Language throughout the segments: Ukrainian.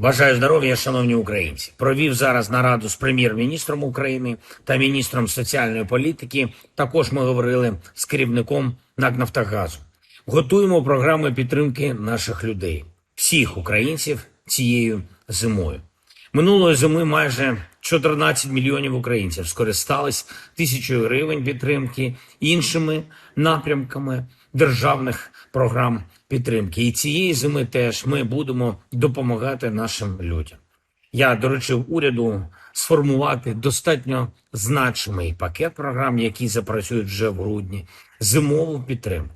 Бажаю здоров'я, шановні українці. Провів зараз нараду з прем'єр-міністром України та міністром соціальної політики. Також ми говорили з керівником НАК «Нафтогазу». Готуємо програми підтримки наших людей, всіх українців цією зимою. Минулої зими майже 14 мільйонів українців скористались тисячою гривень підтримки іншими напрямками державних програм підтримки. І цієї зими теж ми будемо допомагати нашим людям. Я доручив уряду сформувати достатньо значимий пакет програм, які запрацюють вже в грудні, зимову підтримку.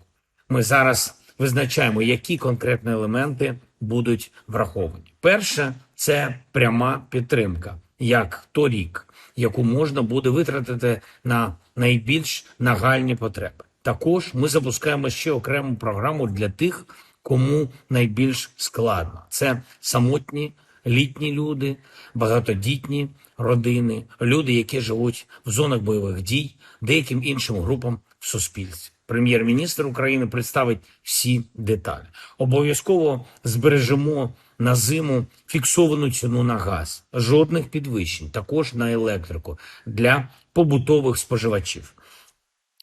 Ми зараз визначаємо, які конкретні елементи будуть враховані. Перше це пряма підтримка, як торік, яку можна буде витратити на найбільш нагальні потреби. Також ми запускаємо ще окрему програму для тих, кому найбільш складно. Це самотні літні люди, багатодітні родини, люди, які живуть в зонах бойових дій, деяким іншим групам в суспільстві. Прем'єр-міністр України представить всі деталі. Обов'язково збережемо на зиму фіксовану ціну на газ, жодних підвищень, також на електрику для побутових споживачів.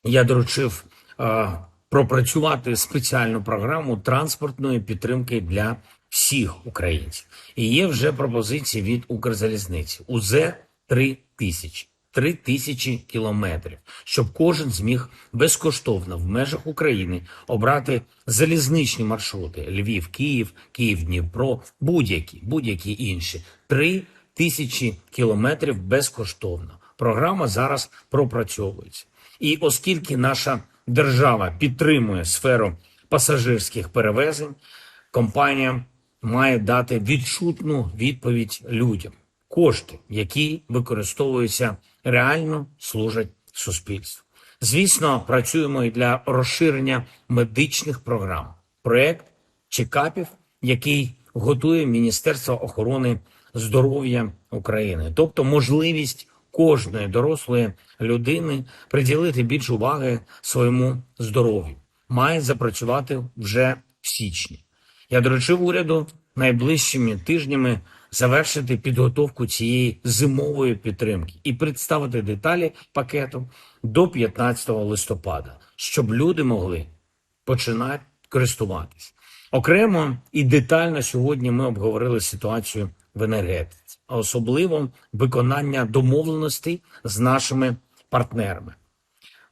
Я доручив е, пропрацювати спеціальну програму транспортної підтримки для всіх українців. І є вже пропозиції від Укрзалізниці. УЗ 3 тисячі. 3 тисячі кілометрів, щоб кожен зміг безкоштовно в межах України обрати залізничні маршрути: Львів, Київ, Київ, Дніпро, будь-які, будь-які інші. 3 тисячі кілометрів безкоштовно. Програма зараз пропрацьовується. І оскільки наша держава підтримує сферу пасажирських перевезень, компанія має дати відчутну відповідь людям. Кошти, які використовуються, реально служать суспільству. Звісно, працюємо і для розширення медичних програм. Проект чекапів, який готує Міністерство охорони здоров'я України, тобто можливість кожної дорослої людини приділити більше уваги своєму здоров'ю, має запрацювати вже в січні. Я доручив уряду найближчими тижнями завершити підготовку цієї зимової підтримки і представити деталі пакету до 15 листопада, щоб люди могли починати користуватись. Окремо і детально сьогодні ми обговорили ситуацію в енергетиці, а особливо виконання домовленостей з нашими партнерами.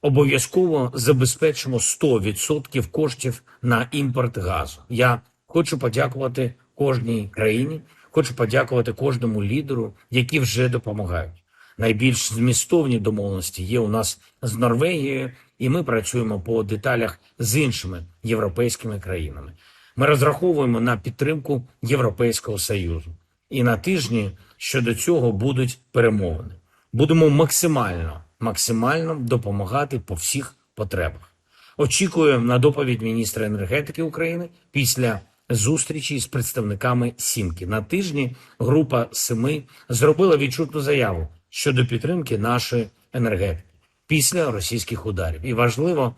Обов'язково забезпечимо 100% коштів на імпорт газу. Я хочу подякувати кожній країні, хочу подякувати кожному лідеру, які вже допомагають. Найбільш змістовні домовленості є у нас з Норвегією, і ми працюємо по деталях з іншими європейськими країнами. Ми розраховуємо на підтримку Європейського союзу, і на тижні щодо цього будуть перемовини. Будемо максимально, максимально допомагати по всіх потребах. Очікую на доповідь міністра енергетики України після зустрічі з представниками Сімки. На тижні група семи зробила відчутну заяву щодо підтримки нашої енергетики після російських ударів. І важливо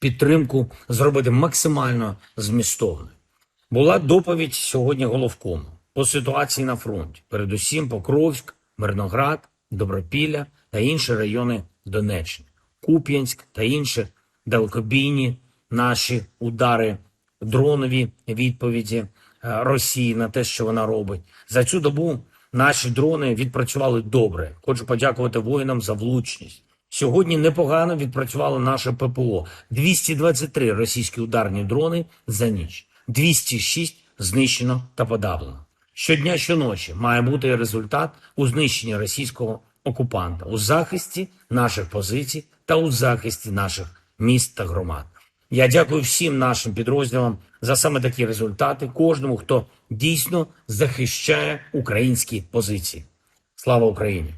підтримку зробити максимально змістовною. Була доповідь сьогодні головкому по ситуації на фронті, передусім Покровськ, Мирноград, Добропілля та інші райони Донеччини, Куп'янськ та інші далекобійні наші удари, дронові відповіді е, Росії на те, що вона робить. За цю добу наші дрони відпрацювали добре. Хочу подякувати воїнам за влучність. Сьогодні непогано відпрацювало наше ППО. 223 російські ударні дрони за ніч, 206 знищено та подавлено. Щодня, щоночі має бути результат у знищенні російського окупанта у захисті наших позицій та у захисті наших міст та громад. Я дякую всім нашим підрозділам за саме такі результати, кожному, хто дійсно захищає українські позиції. Слава Україні!